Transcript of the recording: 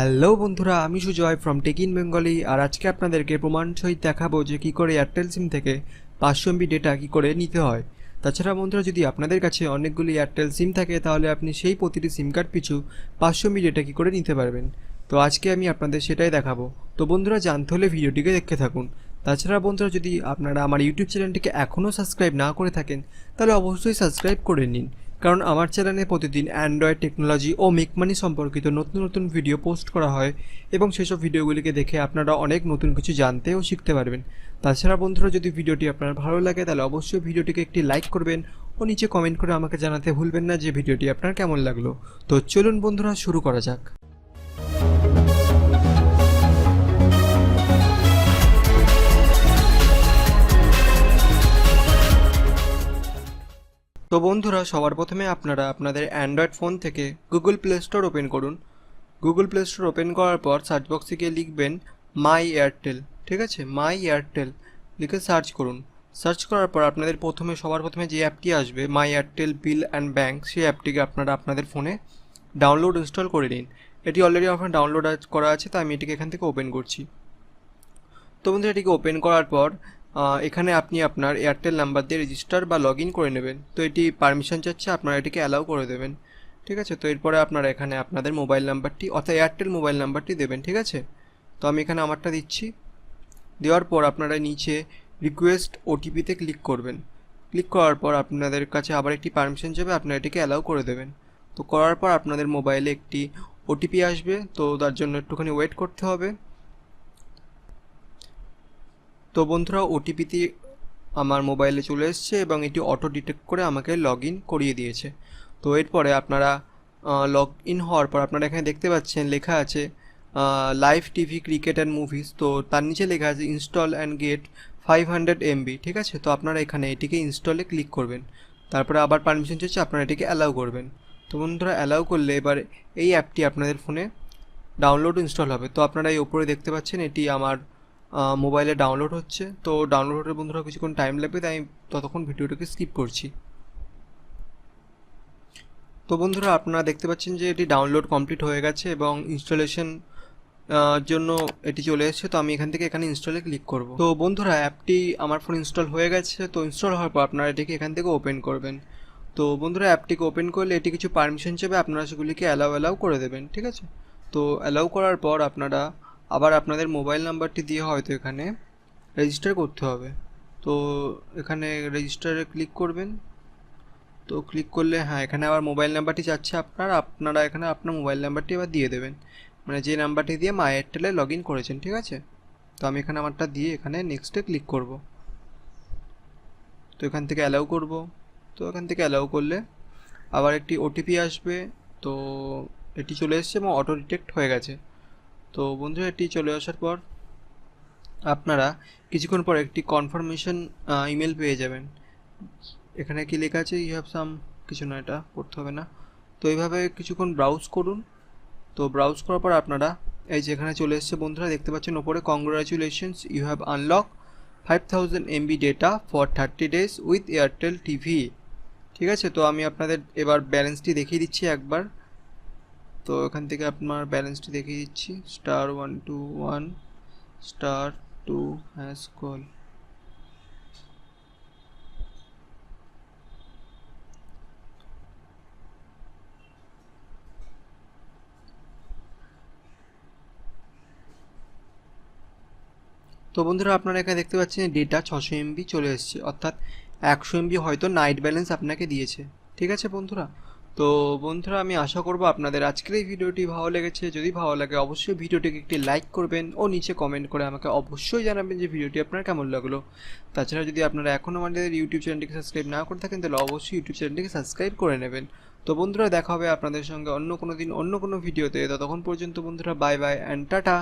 Hello বন্ধুরা, আমি Sujoy from tech in Bengali আর আজকে আপনাদেরকে প্রমাণ সহিত দেখাবো যে কী করে এয়ারটেল সিম থেকে পাঁচশো এমবি ডেটা কী করে নিতে হয়। তাছাড়া বন্ধুরা, যদি আপনাদের কাছে অনেকগুলি এয়ারটেল সিম থাকে, তাহলে আপনি সেই প্রতিটি সিম কার্ড পিছু পাঁচশো এমবি ডেটা কী করে নিতে পারবেন। তো আজকে আমি আপনাদের সেটাই দেখাবো। তো বন্ধুরা, জানতে হলে ভিডিওটিকে দেখতে থাকুন। তাছাড়া বন্ধুরা, যদি আপনারা আমার ইউটিউব চ্যানেলটিকে এখনও সাবস্ক্রাইব না করে থাকেন, তাহলে অবশ্যই সাবস্ক্রাইব করে নিন। কারণ আমার চ্যানেলে প্রতিদিন অ্যান্ড্রয়েড টেকনোলজি ও মেকমানি সম্পর্কিত নতুন নতুন ভিডিও পোস্ট করা হয় এবং সেসব ভিডিওগুলিকে দেখে আপনারা অনেক নতুন কিছু জানতে ও শিখতে পারবেন। তাছাড়া বন্ধুরা, যদি ভিডিওটি আপনার ভালো লাগে, তাহলে অবশ্যই ভিডিওটিকে একটি লাইক করবেন ও নিচে কমেন্ট করে আমাকে জানাতে ভুলবেন না যে ভিডিওটি আপনার কেমন লাগল। তো চলুন বন্ধুরা, শুরু করা যাক। তো বন্ধুরা, সবার প্রথমে আপনারা আপনাদের অ্যান্ড্রয়েড ফোন থেকে গুগল প্লে স্টোর ওপেন করুন। গুগল প্লে স্টোর ওপেন করার পর সার্চ বক্সে গিয়ে লিখবেন মাই এয়ারটেল ঠিক আছে? মাই এয়ারটেল লিখে সার্চ করুন। সার্চ করার পর আপনাদের প্রথমে, সবার প্রথমে যে অ্যাপটি আসবে my Airtel bill and bank সেই অ্যাপটিকে আপনারা আপনাদের ফোনে ডাউনলোড ইনস্টল করে নিন। এটি অলরেডি আমার ডাউনলোড করা আছে, তাই আমি এটিকে এখান থেকে ওপেন করছি। তো বন্ধুরা, এটিকে ওপেন করার পর এখানে আপনি আপনার এয়ারটেল নাম্বার দিয়ে রেজিস্টার বা লগ করে নেবেন। তো এটি পারমিশন চাচ্ছে, আপনারা এটিকে অ্যালাউ করে দেবেন। ঠিক আছে? তো এরপরে আপনারা এখানে আপনাদের মোবাইল নাম্বারটি অর্থাৎ এয়ারটেল মোবাইল নাম্বারটি দেবেন, ঠিক আছে? তো আমি এখানে আমারটা দিচ্ছি। দেওয়ার পর আপনারা নিচে রিকোয়েস্ট ওটিপিতে ক্লিক করবেন। ক্লিক করার পর আপনাদের কাছে আবার একটি পারমিশন যাবে, আপনারা এটিকে অ্যালাউ করে দেবেন। তো করার পর আপনাদের মোবাইলে একটি ওটিপি আসবে। তো তার জন্য একটুখানি ওয়েট করতে হবে। তো বন্ধুরা ওটিপিটি আমার মোবাইলে চলে এসেছে এবং এটি অটো ডিটেক্ট করে আমাকে লগ করিয়ে দিয়েছে। তো এরপরে আপনারা লগ ইন হওয়ার পর আপনারা এখানে দেখতে পাচ্ছেন, লেখা আছে live TV cricket and movies তো তার নিচে লেখা আছে install and get five hundred MB ঠিক আছে? তো আপনারা এখানে এটিকে ইনস্টলে ক্লিক করবেন। তারপরে আবার পারমিশন চাইছে, আপনারা এটিকে অ্যালাউ করবেন। তো বন্ধুরা অ্যালাউ করলে এবার এই অ্যাপটি আপনাদের ফোনে ডাউনলোড ইনস্টল হবে। তো আপনারা এই ওপরে দেখতে পাচ্ছেন, এটি আমার মোবাইলে ডাউনলোড হচ্ছে। তো ডাউনলোড হতে বন্ধুরা কিছুক্ষণ টাইম লাগবে, তাই আমি ততক্ষণ ভিডিওটাকে স্কিপ করছি। তো বন্ধুরা, আপনারা দেখতে পাচ্ছেন যে এটি ডাউনলোড কমপ্লিট হয়ে গেছে এবং ইনস্টলেশন জন্য এটি চলে এসেছে। তো আমি এখান থেকে এখানে ইনস্টলে ক্লিক করব। তো বন্ধুরা অ্যাপটি আমার ফোন ইনস্টল হয়ে গেছে। তো ইনস্টল হওয়ার পর আপনারা এটিকে এখান থেকে ওপেন করবেন। তো বন্ধুরা অ্যাপটিকে ওপেন করলে এটি কিছু পারমিশন হিসেবে আপনারা সেগুলিকে অ্যালাউ অ্যালাউ করে দেবেন, ঠিক আছে? তো অ্যালাউ করার পর আপনারা আবার আপনাদের মোবাইল নাম্বারটি দিয়ে হয়তো এখানে রেজিস্টার করতে হবে। তো এখানে রেজিস্টারে ক্লিক করবেন। তো ক্লিক করলে হ্যাঁ এখানে আবার মোবাইল নাম্বারটি চাচ্ছে আপনার, আপনারা এখানে আপনার মোবাইল নাম্বারটি আবার দিয়ে দেবেন। মানে যে নাম্বারটি দিয়ে মাই এয়ারটেলে লগ ইন করেছেন, ঠিক আছে? তো আমি এখানে আমারটা দিয়ে এখানে নেক্সটে ক্লিক করব। তো এখান থেকে অ্যালাউ করব। তো এখান থেকে অ্যালাউ করলে আবার একটি ওটিপি আসবে। তো এটি চলে এসেছে এবং অটো ডিটেক্ট হয়ে গেছে। তো বন্ধুরা এটি চলে আসার পর আপনারা কিছুক্ষণ পর একটি কনফার্মেশন ইমেল পেয়ে যাবেন। এখানে কি লেখা আছে? ইউ হ্যাভ সাম কিছু না, এটা পড়তে হবে না। তো এইভাবে কিছুক্ষণ ব্রাউজ করুন। তো ব্রাউজ করার পর আপনারা এই যে এখানে চলে এসেছে বন্ধুরা, দেখতে পাচ্ছেন ওপরে congratulations you have unlock five thousand MB data for thirty days with Airtel TV ঠিক আছে? তো আমি আপনাদের এবার ব্যালেন্সটি দেখিয়ে দিচ্ছি একবার। তো এখান থেকে আপনার ব্যালেন্সটি দেখিয়ে দিচ্ছি। Star one two one star two hash call তো বন্ধুরা, আপনারা এখানে দেখতে পাচ্ছেন ডেটা ছশো এমবি চলে এসেছে। অর্থাৎ একশো এমবি হয়তো নাইট ব্যালেন্স আপনাকে দিয়েছে। ঠিক আছে বন্ধুরা? তো বন্ধুরা, আমি আশা করব আপনাদের আজকের এই ভিডিওটি ভালো লেগেছে। যদি ভালো লাগে, অবশ্যই ভিডিওটিকে একটি লাইক করবেন ও নিচে কমেন্ট করে আমাকে অবশ্যই জানাবেন যে ভিডিওটি আপনার কেমন লাগল। তাছাড়া যদি আপনারা এখনও আমাদের ইউটিউব চ্যানেলটিকে সাবস্ক্রাইব না করে থাকেন, তাহলে অবশ্যই ইউটিউব চ্যানেলটিকে সাবস্ক্রাইব করে নেবেন। তো বন্ধুরা, দেখা হবে আপনাদের সঙ্গে অন্য কোনো দিন, অন্য কোনো ভিডিওতে। ততক্ষণ পর্যন্ত বন্ধুরা বাই বাই অ্যান্ড টাটা